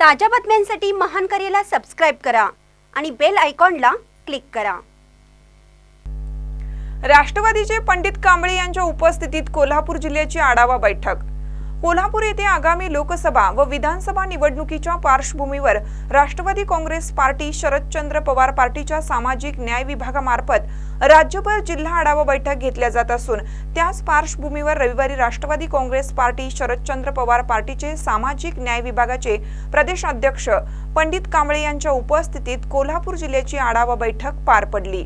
ताज्या बातम्यांसाठी महान करेला सबस्क्राईब करा आणि बेल आयकॉनला क्लिक करा. राष्ट्रवादीचे पंडित कांबळे यांच्या उपस्थितीत कोल्हापूर जिल्ह्याची आढावा बैठक. कोल्हापूर येथे आगामी लोकसभा व विधानसभा निवडणुकीच्या पार्श्वभूमीवर राष्ट्रवादी काँग्रेस पार्टी शरदचंद्र पवार पार्टीच्या सामाजिक न्याय विभागामार्फत राज्यभर जिल्हा आढावा बैठक घेतल्या जात असून त्याच पार्श्वभूमीवर रविवारी राष्ट्रवादी काँग्रेस पार्टी शरदचंद्र पवार पार्टीचे सामाजिक न्याय विभागाचे प्रदेश अध्यक्ष पंडित कांबळे यांच्या उपस्थितीत कोल्हापूर जिल्ह्याची आढावा बैठक पार पडली.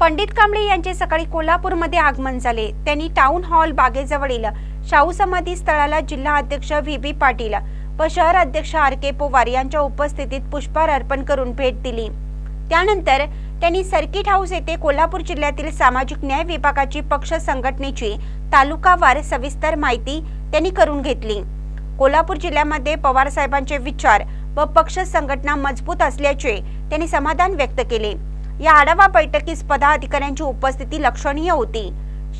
पंडित कांबळे यांचे सकाळी कोल्हापूरमध्ये आगमन झाले. त्यांनी टाउन हॉल बागेजवळील शाहू समाधी स्थळाला जिल्हा अध्यक्ष व्ही. बी. पाटील व शहर अध्यक्ष आर. के. पोवार यांच्या उपस्थितीत पुष्पहार अर्पण करून भेट दिली. त्यानंतर त्यांनी सर्किट हाऊस येथे कोल्हापूर जिल्ह्यातील सामाजिक न्याय विभागाची पक्ष संघटनेची तालुकावार सविस्तर माहिती त्यांनी करून घेतली. कोल्हापूर जिल्ह्यामध्ये पवार साहेबांचे विचार व पक्ष संघटना मजबूत असल्याचे त्यांनी समाधान व्यक्त केले. या आढावा बैठकीस पदाधिकाऱ्यांची उपस्थिती लक्षणीय होती.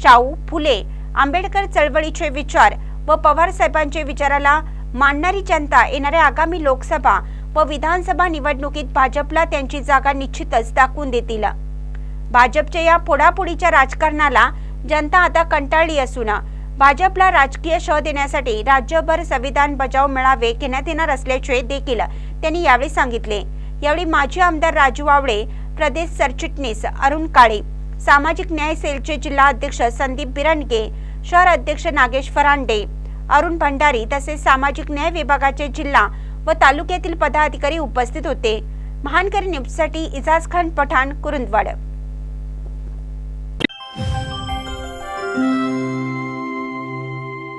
शाहू फुले आंबेडकर चळवळीचे विचार व पवार साहेबांचे विचाराला मानणारी जनता येणाऱ्या आगामी लोकसभा व विधानसभा निवडणुकीत भाजपला त्यांची जागा निश्चितच दाखवून देतील. भाजपच्या या पुढापुढीच्या राजकारणाला जनता आता कंटाळली असून भाजपला राजकीय शह देण्यासाठी राज्यभर संविधान बचाव मेळावे घेण्यात येणार असल्याचे देखील त्यांनी यावेळी सांगितले. यावेळी माजी आमदार राजू वावळे प्रदेश सरचिटणीस अरुण काळे. सामाजिक न्याय सेलचे जिल्हा अध्यक्ष संदीप बिरणगे शहर अध्यक्ष नागेश फरांडे अरुण भंडारी तसेच सामाजिक न्याय विभागाचे जिल्हा व तालुक्यातील पदाधिकारी उपस्थित होते. महानकर न्यूजसाठी इजाज खान पठाण कुरुंदवाड.